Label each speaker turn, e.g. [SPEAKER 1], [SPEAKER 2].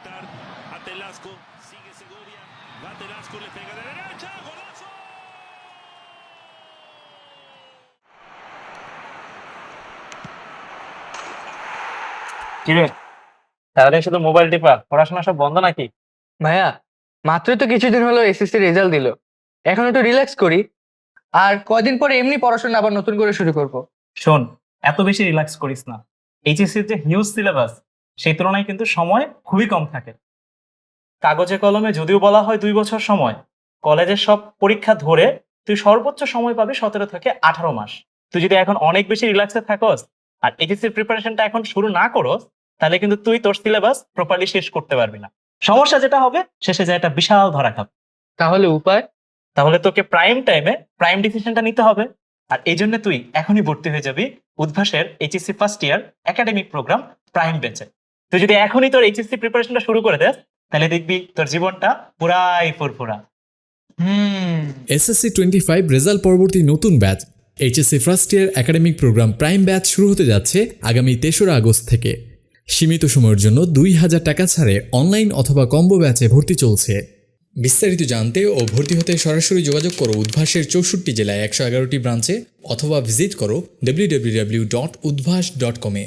[SPEAKER 1] conectar a Telasco. Sigue Segovia. Va Telasco, le pega de derecha. ¡Golazo!
[SPEAKER 2] কিরে সারাদিন শুধু mobile টিপা পড়াশোনা সব বন্ধ নাকি
[SPEAKER 3] ভাইয়া মাত্রই তো কিছুদিন হলো এসএসসি রেজাল্ট দিল এখন একটু রিল্যাক্স করি আর কয়দিন পরে এমনি পড়াশোনা আবার নতুন করে শুরু করব
[SPEAKER 2] শোন এত বেশি রিল্যাক্স করিস না এইচএসসির যে হিউজ সিলেবাস সেই তুলনায় কিন্তু সময় খুবই কম থাকে। কাগজে কলমে যদিও বলা হয় দুই বছর সময় কলেজের সব পরীক্ষা ধরে তুই সর্বোচ্চ সময় পাবি সতেরো থেকে আঠারো মাস। তুই যদি এখন অনেক বেশি রিল্যাক্সে থাকস আর এইচএসসির প্রিপারেশনটা এখন শুরু না করস তাহলে কিন্তু তুই তোর সিলেবাস প্রপারলি শেষ করতে পারবি না। সমস্যা যেটা হবে শেষে যায় একটা বিশাল ধরা খাবে।
[SPEAKER 3] তাহলে উপায়?
[SPEAKER 2] তাহলে তোকে প্রাইম টাইমে প্রাইম ডিসিশনটা নিতে হবে। আর এই জন্য তুই এখনই ভর্তি হয়ে যাবি উদ্ভাসের HSC first year academic program prime বেচে তুই যদি এখনই তোর এইচএসসি প্রিপারেশনটা শুরু করে দেস তাহলে দেখবি তোর জীবনটা পুরাই ফুরফুরা।
[SPEAKER 4] এসএসসি টোয়েন্টি ফাইভ রেজাল্ট পরবর্তী নতুন batch HSC first year academic program prime batch শুরু হতে যাচ্ছে আগামী তেসরা আগস্ট থেকে। সীমিত সময়ের জন্য দুই হাজার টাকা ছাড়ে অনলাইন অথবা কম্বো ব্যাচে ভর্তি চলছে। বিস্তারিত জানতে ও ভর্তি হতে সরাসরি যোগাযোগ করো উদ্ভাসের চৌষট্টি জেলায় একশো এগারোটি ব্রাঞ্চে অথবা ভিজিট করো W W W dot Udvash dot কমে